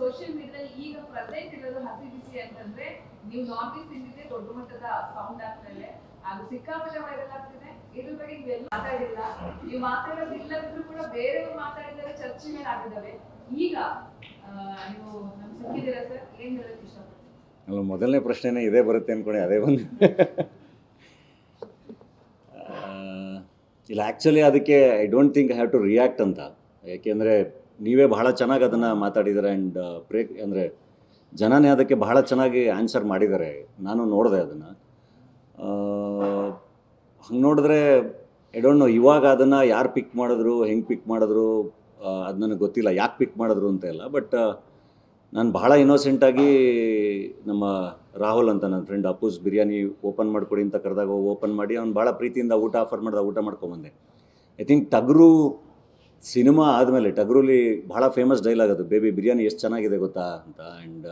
Social ಮೀಡಿಯಾದಲ್ಲಿ ಈಗ present ಇರೋದು ಹಸಿ ಬಿಸಿ ಅಂತಂದ್ರೆ ನೀವು ನಾರ್ತ್ ಈಸ್ಟ್ ಇಂಡಿಯಾ ದೊಡ್ಡ ಮಟ್ಟದ ಸೌಂಡ್ ಆಗ್ತಾ ಅದು ಸಿಕ್ಕಾಪಟ್ಟೆ ವೈರಲ್ ಆಗ್ತಿದೆ. ಇದ್ರ ಬಗ್ಗೆ ನೀವೆಲ್ಲ ಮಾತಾಡಿಲ್ಲ. ನೀವು ಮಾತಾಡೋದಿಲ್ಲದಿದ್ರು ಕೂಡ ಬೇರೆಯವ್ರು ಮಾತಾಡಿದರೆ ಚರ್ಚೆ ಮೇಲೆ ಆಗಿದ್ದಾವೆ. ಈಗ ನೀವು ನಮ್ಗೆ ಸಿಕ್ಕಿದ್ದೀರಾ ಸರ್? ಏನ್ ಹೇಳಕ್ ಇಷ್ಟಪಡ್ತೀನಿ ಅಲ್ಲ, ಮೊದಲನೇ ಪ್ರಶ್ನೆನೇ ಇದೇ ಬರುತ್ತೆ ಅಂದ್ಕೊಂಡು ಅದೇ ಬಂದು. ಇಲ್ಲ ಆ್ಯಕ್ಚುಲಿ ಅದಕ್ಕೆ I don't think have to react ಅಂತ. ಯಾಕೆಂದರೆ ನೀವೇ ಬಹಳ ಚೆನ್ನಾಗಿ ಅದನ್ನು ಮಾತಾಡಿದ್ದಾರೆ ಆ್ಯಂಡ್ ಬ್ರೇಕ್ ಅಂದರೆ ಜನನೇ ಅದಕ್ಕೆ ಬಹಳ ಚೆನ್ನಾಗಿ ಆನ್ಸರ್ ಮಾಡಿದ್ದಾರೆ. ನಾನು ನೋಡಿದೆ ಅದನ್ನು. ಹಂಗೆ ನೋಡಿದ್ರೆ ಐ ನೋ ಇವಾಗ ಅದನ್ನು ಯಾರು ಪಿಕ್ ಮಾಡಿದ್ರು, ಹೆಂಗೆ ಪಿಕ್ ಮಾಡಿದ್ರು ಅದು ನನಗೆ ಗೊತ್ತಿಲ್ಲ, ಯಾಕೆ ಪಿಕ್ ಮಾಡಿದ್ರು ಅಂತ ಇಲ್ಲ ಬಟ್ ನಾನು ಬಹಳ ಇನ್ನೋಸೆಂಟಾಗಿ ನಮ್ಮ ರಾಹುಲ್ ಅಂತ ನನ್ನ ಫ್ರೆಂಡ್ ಅಪ್ಪೂಸ್ ಬಿರಿಯಾನಿ ಓಪನ್ ಮಾಡಿಕೊಡಿ ಅಂತ ಕರೆದಾಗ ಓಪನ್ ಮಾಡಿ, ಅವ್ನು ಭಾಳ ಪ್ರೀತಿಯಿಂದ ಊಟ ಆಫರ್ ಮಾಡಿದ, ಊಟ ಮಾಡ್ಕೊಂಬಂದೆ ಐ ಥಿಂಕ್ ಟಗ್ರು ಸಿನಿಮಾ ಆದಮೇಲೆ ಟಗ್ರೂಲಿ ಭಾಳ ಫೇಮಸ್ ಡೈಲಾಗ್ ಅದು. ಬೇಬಿ, ಬಿರಿಯಾನಿ ಎಷ್ಟು ಚೆನ್ನಾಗಿದೆ ಗೊತ್ತಾ? ಅಂತ. ಆ್ಯಂಡ್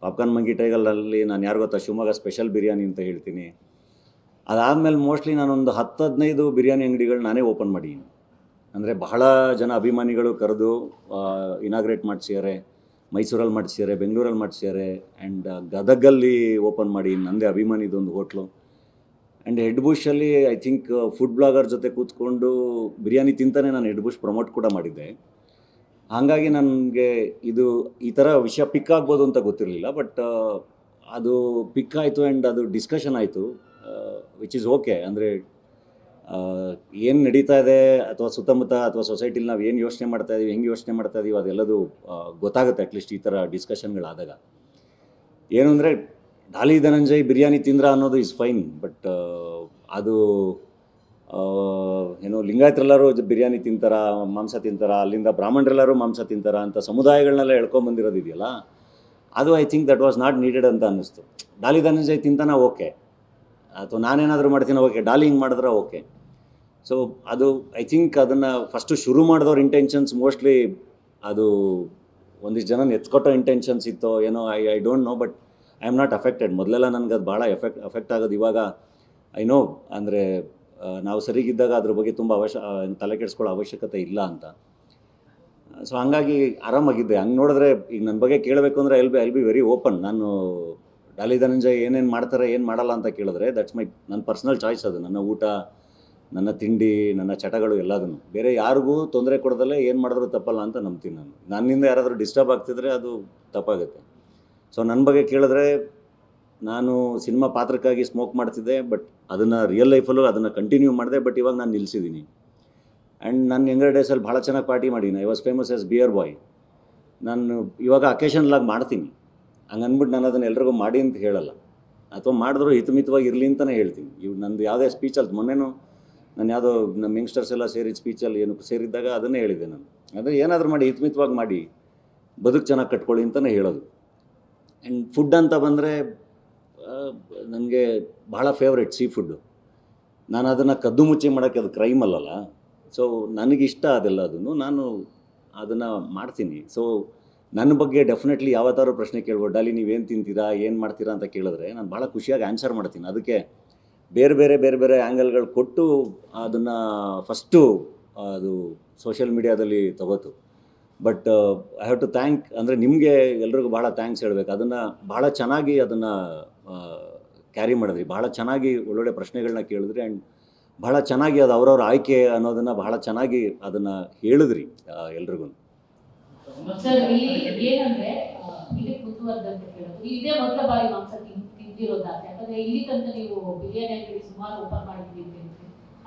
ಪಾಪ್ಕಾರ್ನ್ ಮಂಗಿ ಟೈಗಲ್ನಲ್ಲಿ ನಾನು ಯಾರು ಗೊತ್ತಾ? ಶಿವಮೊಗ್ಗ ಸ್ಪೆಷಲ್ ಬಿರಿಯಾನಿ ಅಂತ ಹೇಳ್ತೀನಿ. ಅದಾದಮೇಲೆ ಮೋಸ್ಟ್ಲಿ ನಾನೊಂದು ಹತ್ತು ಹದಿನೈದು ಬಿರಿಯಾನಿ ಅಂಗಡಿಗಳು ನಾನೇ ಓಪನ್ ಮಾಡಿದ್ದೀನಿ ಅಂದರೆ ಬಹಳ ಜನ ಅಭಿಮಾನಿಗಳು ಕರೆದು ಇನಾಗ್ರೇಟ್ ಮಾಡಿಸಿದ್ದಾರೆ. ಮೈಸೂರಲ್ಲಿ ಮಾಡಿಸಿದ್ದಾರೆ ಬೆಂಗಳೂರಲ್ಲಿ ಮಾಡಿಸಿದ್ದಾರೆ. ಆ್ಯಂಡ್ ಗದಗಲ್ಲಿ ಓಪನ್ ಮಾಡಿ. ನಂದೇ ಅಭಿಮಾನಿದೊಂದು ಹೋಟ್ಲು ಆ್ಯಂಡ್ ಹೆಡ್ ಬುಷಲ್ಲಿ ಐ ಥಿಂಕ್ ಫುಡ್ ಬ್ಲಾಗರ್ ಜೊತೆ ಕೂತ್ಕೊಂಡು ಬಿರಿಯಾನಿ ತಿಂತಾನೆ ನಾನು ಹೆಡ್ ಬುಷ್ ಪ್ರಮೋಟ್ ಕೂಡ ಮಾಡಿದ್ದೆ. ಹಾಗಾಗಿ ನನಗೆ ಇದು ಈ ಥರ ವಿಷಯ ಪಿಕ್ ಆಗ್ಬೋದು ಅಂತ ಗೊತ್ತಿರಲಿಲ್ಲ ಬಟ್ ಅದು ಪಿಕ್ ಆಯಿತು ಆ್ಯಂಡ್ ಅದು ಡಿಸ್ಕಷನ್ ಆಯಿತು ವಿಚ್ ಇಸ್ ಓಕೆ ಅಂದರೆ ಏನು ನಡೀತಾ ಇದೆ ಅಥವಾ ಸುತ್ತಮುತ್ತ ಅಥವಾ ಸೊಸೈಟಿಲಿ ನಾವು ಏನು ಯೋಚನೆ ಮಾಡ್ತಾ ಇದ್ದೀವಿ ಹೆಂಗೆ ಯೋಚನೆ ಮಾಡ್ತಾ ಇದ್ದೀವಿ ಅದೆಲ್ಲದು ಗೊತ್ತಾಗುತ್ತೆ ಅಟ್ಲೀಸ್ಟ್ ಈ ಥರ ಡಿಸ್ಕಷನ್ಗಳಾದಾಗ ಏನು ಅಂದರೆ ಡಾಲಿ ಧನಂಜಯ್ ಬಿರಿಯಾನಿ ತಿಂದ್ರ ಅನ್ನೋದು ಇಸ್ ಫೈನ್ ಬಟ್ ಅದು ಏನು ಲಿಂಗಾಯತರೆಲ್ಲರೂ ಬಿರಿಯಾನಿ ತಿಂತಾರ, ಮಾಂಸ ತಿಂತಾರ, ಅಲ್ಲಿಂದ ಬ್ರಾಹ್ಮಣರೆಲ್ಲರೂ ಮಾಂಸ ತಿಂತಾರ ಅಂತ ಸಮುದಾಯಗಳನ್ನೆಲ್ಲ ಎಳ್ಕೊಂಬಂದಿರೋದು ಇದೆಯಲ್ಲ, ಅದು I think that was not needed ಅಂತ ಅನ್ನಿಸ್ತು. ಡಾಲಿ ಧನಂಜಯ್ ತಿಂತಾನ ಓಕೆ. ಅಥವಾ ನಾನೇನಾದರೂ ಮಾಡ್ತೀನಿ, ಓಕೆ ಡಾಲಿ ಹಿಂಗೆ ಮಾಡಿದ್ರೆ ಓಕೆ. ಸೊ ಅದು ಐ ಥಿಂಕ್ ಅದನ್ನು ಫಸ್ಟು ಶುರು ಮಾಡಿದವ್ರ ಇಂಟೆನ್ಷನ್ಸ್ ಮೋಸ್ಟ್ಲಿ ಅದು ಒಂದಿಷ್ಟು ಜನ ಎತ್ಕೊಟ್ಟೋ ಇಂಟೆನ್ಷನ್ಸ್ ಇತ್ತೋ ಏನೋ I I don't know but I am not affected ಮೊದಲೆಲ್ಲ ನನಗೆ ಅದು ಭಾಳ ಎಫೆಕ್ಟ್ ಅಫೆಕ್ಟ್ ಆಗೋದು ಇವಾಗ ಐ ನೋ ಅಂದರೆ ನಾವು ಸರಿಗಿದ್ದಾಗ ಅದ್ರ ಬಗ್ಗೆ ತುಂಬ ಅವಶ್ಯ ತಲೆ ಕೆಡಿಸ್ಕೊಳ್ಳೋ ಅವಶ್ಯಕತೆ ಇಲ್ಲ ಅಂತ. ಸೊ ಹಂಗಾಗಿ ಆರಾಮಾಗಿದ್ದೆ. ಹಂಗೆ ನೋಡಿದ್ರೆ ಈಗ ನನ್ನ ಬಗ್ಗೆ ಕೇಳಬೇಕು ಅಂದರೆ I'll be I'll be very open ನಾನು ಡಾಲಿ ಧನಂಜಯ್ ಏನೇನು ಮಾಡ್ತಾರೆ, ಏನು ಮಾಡಲ್ಲ ಅಂತ ಕೇಳಿದ್ರೆ ದಟ್ಸ್ ಮೈ ನನ್ನ ಪರ್ಸ್ನಲ್ ಚಾಯ್ಸ್ ಅದು. ನನ್ನ ಊಟ, ನನ್ನ ತಿಂಡಿ, ನನ್ನ ಚಟಗಳು ಎಲ್ಲದನ್ನು. ಬೇರೆ ಯಾರಿಗೂ ತೊಂದರೆ ಕೊಡದಲ್ಲೇ ಏನು ಮಾಡಿದ್ರು ತಪ್ಪಲ್ಲ ಅಂತ ನಂಬ್ತೀನಿ ನಾನು. ನನ್ನಿಂದ ಯಾರಾದರೂ ಡಿಸ್ಟರ್ಬ್ ಆಗ್ತಿದ್ರೆ ಅದು ತಪ್ಪಾಗುತ್ತೆ. ಸೊ ನನ್ನ ಬಗ್ಗೆ ಕೇಳಿದ್ರೆ ನಾನು ಸಿನಿಮಾ ಪಾತ್ರಕ್ಕಾಗಿ ಸ್ಮೋಕ್ ಮಾಡ್ತಿದ್ದೆ ಬಟ್ ಅದನ್ನು ರಿಯಲ್ ಲೈಫಲ್ಲೂ ಅದನ್ನು ಕಂಟಿನ್ಯೂ ಮಾಡಿದೆ ಬಟ್ ಇವಾಗ ನಾನು ನಿಲ್ಲಿಸಿದ್ದೀನಿ ಆ್ಯಂಡ್ ನನ್ನ ಯಂಗರ್ ಡೇಸಲ್ಲಿ ಭಾಳ ಚೆನ್ನಾಗಿ ಪಾರ್ಟಿ ಮಾಡೀನಿ. I was famous as beer boy ನಾನು ಇವಾಗ ಅಕೇಶನ್ಲಾಗಿ ಮಾಡ್ತೀನಿ. ಹಂಗೆ ಅಂದ್ಬಿಟ್ಟು ನಾನು ಅದನ್ನು ಎಲ್ರಿಗೂ ಮಾಡಿ ಅಂತ ಹೇಳಲ್ಲ. ಅಥವಾ ಮಾಡಿದ್ರು ಹಿತಮಿತವಾಗಿ ಇರಲಿ ಅಂತಲೇ ಹೇಳ್ತೀನಿ. ಇವು ನಂದು ಯಾವುದೇ ಸ್ಪೀಚಲ್ಲಿ ಮೊನ್ನೆನೂ ನಾನು ಯಾವುದೋ ನಮ್ಮ ಯಂಗ್ಸ್ಟರ್ಸ್ ಎಲ್ಲ ಸೇರಿದ ಸ್ಪೀಚಲ್ಲಿ ಏನು ಸೇರಿದ್ದಾಗ ಅದನ್ನೇ ಹೇಳಿದ್ದೆ ನಾನು. ಅಂದರೆ ಏನಾದರೂ ಮಾಡಿ, ಹಿತಮಿತವಾಗಿ ಮಾಡಿ, ಬದುಕು ಚೆನ್ನಾಗಿ ಕಟ್ಕೊಳ್ಳಿ ಅಂತಲೇ ಹೇಳೋದು. ಆ್ಯಂಡ್ ಫುಡ್ ಅಂತ ಬಂದರೆ ನನಗೆ ಭಾಳ ಫೇವ್ರೆಟ್ ಸೀ ಫುಡ್ಡು ನಾನು ಅದನ್ನು ಕದ್ದು ಮುಚ್ಚಿ ಮಾಡೋಕ್ಕೆ ಅದು ಕ್ರೈಮ್ ಅಲ್ಲಲ್ಲ. ಸೊ ನನಗಿಷ್ಟ ಅದೆಲ್ಲ ಅದನ್ನು ನಾನು ಅದನ್ನು ಮಾಡ್ತೀನಿ. ಸೊ ನನ್ನ ಬಗ್ಗೆ ಡೆಫಿನೆಟ್ಲಿ ಯಾವತ್ತಾರು ಪ್ರಶ್ನೆ ಕೇಳ್ಬೋದು, ಡಾಲಿ, ನೀವೇನು ತಿಂತೀರಾ? ಏನು ಮಾಡ್ತೀರಾ? ಅಂತ ಕೇಳಿದ್ರೆ ನಾನು ಭಾಳ ಖುಷಿಯಾಗಿ ಆನ್ಸರ್ ಮಾಡ್ತೀನಿ. ಅದಕ್ಕೆ ಬೇರೆ ಬೇರೆ ಬೇರೆ ಬೇರೆ ಆ್ಯಂಗಲ್ಗಳು ಕೊಟ್ಟು ಅದನ್ನು ಫಸ್ಟು ಅದು ಸೋಷಿಯಲ್ ಮೀಡಿಯಾದಲ್ಲಿ ತಗೋತು. But I have to thank ಅಂದರೆ ನಿಮಗೆ ಎಲ್ರಿಗೂ ಭಾಳ ಥ್ಯಾಂಕ್ಸ್ ಹೇಳಬೇಕು. ಅದನ್ನು ಭಾಳ ಚೆನ್ನಾಗಿ ಅದನ್ನು ಕ್ಯಾರಿ ಮಾಡಿದ್ರಿ. ಭಾಳ ಚೆನ್ನಾಗಿ ಒಳ್ಳೊಳ್ಳೆ ಪ್ರಶ್ನೆಗಳನ್ನ ಕೇಳಿದ್ರಿ ಆ್ಯಂಡ್ ಭಾಳ ಚೆನ್ನಾಗಿ ಅದು ಅವರವ್ರ ಆಯ್ಕೆ ಅನ್ನೋದನ್ನು ಭಾಳ ಚೆನ್ನಾಗಿ ಅದನ್ನು ಹೇಳಿದ್ರಿ ಎಲ್ರಿಗೂ. ಇಲ್ಲಿ ತನಕ ನೀವು ಬಿರಿಯಾನಿ ಅಂಗಡಿ ಸುಮಾರು ಓಪನ್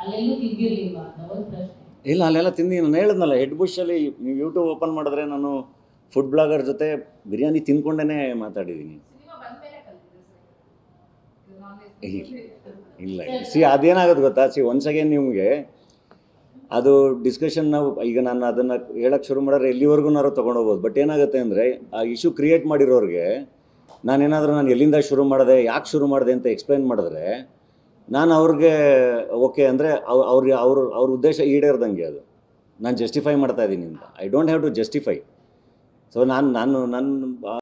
ಅಲ್ಲೆಲ್ಲೂ ತಿಂದಿರ್ಲಿಲ್ವಾ ಅಂತ ಒಂದು ಪ್ರಶ್ನೆ. ಇಲ್ಲ, ಅಲ್ಲೆಲ್ಲ ತಿಂದು ನಾನು ಹೇಳಿದ್ನಲ್ಲ ಹೆಡ್ ಬುಷಲ್ಲಿ ನೀವು ಯೂಟ್ಯೂಬ್ ಓಪನ್ ಮಾಡಿದ್ರೆ ನಾನು ಫುಡ್ ಬ್ಲಾಗರ್ ಜೊತೆ ಬಿರಿಯಾನಿ ತಿನ್ಕೊಂಡೇ ಮಾತಾಡಿದ್ದೀನಿ. ಇಲ್ಲ ಸಿ ಅದೇನಾಗೋದು ಗೊತ್ತಾ? ಸಿ ಒನ್ಸ್ ಅಗೇನ್ ನಿಮಗೆ ಅದು ಡಿಸ್ಕಷನ್ ನಾವು, ಈಗ ನಾನು ಅದನ್ನು ಹೇಳಕ್ಕೆ ಶುರು ಮಾಡಿದ್ರೆ ಎಲ್ಲಿವರೆಗೂ ತೊಗೊಂಡೋಗ್ಬೋದು. ಬಟ್ ಏನಾಗುತ್ತೆ ಅಂದರೆ, ಆ ಇಶ್ಯೂ ಕ್ರಿಯೇಟ್ ಮಾಡಿರೋರಿಗೆ ನಾನೇನಾದರೂ ನಾನು ಎಲ್ಲಿಂದ ಶುರು ಮಾಡಿದೆ, ಯಾಕೆ ಶುರು ಮಾಡಿದೆ ಅಂತ ಎಕ್ಸ್ಪ್ಲೈನ್ ಮಾಡಿದ್ರೆ ನಾನು ಅವ್ರಿಗೆ ಓಕೆ ಅಂದರೆ ಅವ್ರಿಗೆ ಅವ್ರ ಅವ್ರ ಉದ್ದೇಶ ಈಡೇರ್ದಂಗೆ ಅದು. ನಾನು ಜಸ್ಟಿಫೈ ಮಾಡ್ತಾ ಇದ್ದೀನಿ ಅಂತ. I don't have to justify so ನಾನು ನಾನು ನನ್ನ